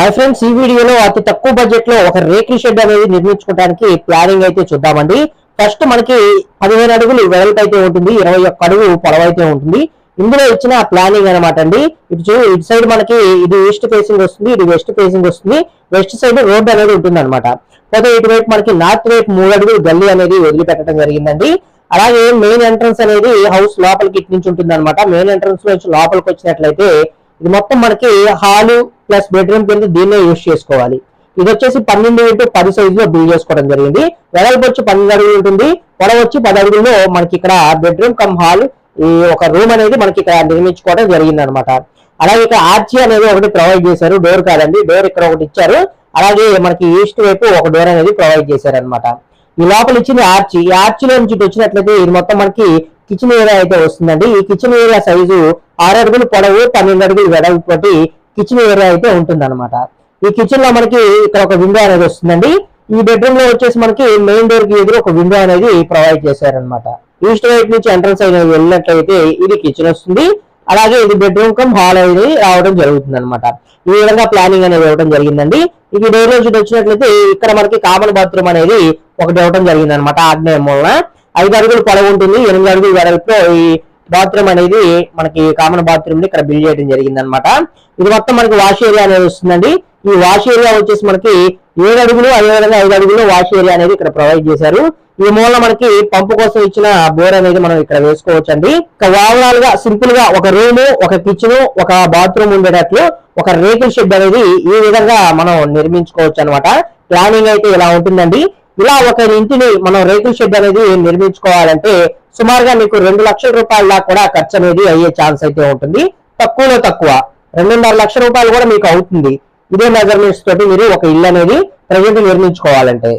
Hi friends ఈ వీడియోలో అతి తక్కువ బడ్జెట్లో ఒక రేకుల షెడ్ అనేది నిర్మించుకోవడానికి ప్లానింగ్ అయితే చూద్దామండి. ఫస్ట్ మనకి పదిహేను అడుగులు వెడల్పు అయితే ఉంటుంది ఇరవై ఒక్క అడుగు పొడవు అయితే ఉంటుంది. ఇందులో ఇచ్చిన ప్లానింగ్ అనమాట అండి. ఇటు చూ ఇటు సైడ్ మనకి ఇది ఈస్ట్ ఫేసింగ్ వస్తుంది ఇది వెస్ట్ ఫేసింగ్ వస్తుంది. వెస్ట్ సైడ్ రోడ్ అనేది ఉంటుంది అనమాట పోతే ఇటువైపు మనకి నార్త్ వైపు మూడు అడుగులు గల్లీ అనేది వదిలిపెట్టడం జరిగిందండి. అలాగే మెయిన్ ఎంట్రన్స్ అనేది హౌస్ లోపలికి ఇటు నుంచి ఉంటుంది అనమాట మెయిన్ ఎంట్రన్స్ నుంచి లోపలికి వచ్చినట్లయితే ఇది మొత్తం మనకి హాలు ప్లస్ బెడ్రూమ్ కింద దీన్నే యూజ్ చేసుకోవాలి. ఇది వచ్చేసి పన్నెండు ఇంటూ పది సైజు లో బిల్డ్ చేసుకోవడం జరిగింది. వెడల్పు వచ్చి పన్నెండు అడుగులు ఉంటుంది. పొడవ వచ్చి పది అడుగుల్లో మనకి ఇక్కడ బెడ్రూమ్ కమ్ హాల్ ఈ ఒక రూమ్ అనేది మనకి ఇక్కడ నిర్మించుకోవడం జరిగింది అనమాట అలాగే ఇక్కడ ఆర్చి అనేది ఒకటి ప్రొవైడ్ చేశారు. డోర్ కాదండి. డోర్ ఇక్కడ ఒకటి ఇచ్చారు. అలాగే మనకి ఈస్ట్ వైపు ఒక డోర్ అనేది ప్రొవైడ్ చేశారు అనమాట ఈ లోపల ఇచ్చిన ఆర్చి ఈ ఆర్చిలో నుంచి వచ్చినట్లయితే ఇది మొత్తం మనకి కిచెన్ ఏరియా అయితే వస్తుందండి. ఈ కిచెన్ ఏరియా సైజు ఆరు అడుగులు పొడవు పన్నెండు అడుగులు వెడల్పు కిచెన్ ఏరియా అయితే ఉంటుంది ఈ కిచెన్లో మనకి ఇక్కడ ఒక విండో అనేది వస్తుందండి. ఈ బెడ్రూమ్లో వచ్చేసి మనకి మెయిన్ డోర్కి ఎదురు ఒక విండో అనేది ప్రొవైడ్ చేశారనమాట ఈస్ట్ వైపు నుంచి ఎంట్రన్స్ అయిన వెళ్ళినట్లయితే ఇది కిచెన్ వస్తుంది. అలాగే ఇది బెడ్రూమ్ కమ్ హాల్ అనేది రావడం జరుగుతుంది అనమాట ఈ విధంగా ప్లానింగ్ అనేది ఇవ్వడం జరిగిందండి. ఇది డోర్ నుంచి వచ్చినట్లయితే ఇక్కడ మనకి కామన్ బాత్రూమ్ అనేది ఒకటి ఇవ్వడం జరిగింది అనమాట ఆగ్నేయం మూలన. ఐదు అడుగులు పొడవు ఉంటుంది ఎనిమిది అడుగులు వెడల్పుతో ఈ బాత్రూమ్ అనేది మనకి కామన్ బాత్రూమ్ని ఇక్కడ బిల్డ్ చేయడం జరిగింది అనమాట ఇది మొత్తం మనకి వాష్ ఏరియా అనేది వస్తుందండి. ఈ వాష్ ఏరియా వచ్చేసి మనకి ఏడు అడుగులు అదేవిధంగా ఐదు అడుగులు వాష్ ఏరియా అనేది ఇక్కడ ప్రొవైడ్ చేశారు. ఈ మూల మనకి పంపు కోసం ఇచ్చిన బోర్ అనేది మనం ఇక్కడ వేసుకోవచ్చు అండి ఓవరాల్గా సింపుల్గా ఒక రూమ్ ఒక కిచెన్ ఒక బాత్రూమ్ ఉండేటట్లు ఒక రేకుల షెడ్ అనేది ఈ విధంగా మనం నిర్మించుకోవచ్చు అనమాట ప్లానింగ్ అయితే ఇలా ఉంటుందండి. ఇలా ఒక ఇంటిని మనం రేకుల షెడ్ అనేది నిర్మించుకోవాలంటే సుమారుగా మీకు రెండు లక్షల రూపాయల దాకా కూడా ఖర్చు అనేది అయ్యే ఛాన్స్ అయితే ఉంటుంది. తక్కువలో తక్కువ. రెండున్నర లక్షల రూపాయలు కూడా మీకు అవుతుంది. ఇదే మెజర్మెంట్స్ తోటి మీరు ఒక ఇల్లు అనేది ప్రజెంట్ నిర్మించుకోవాలంటే.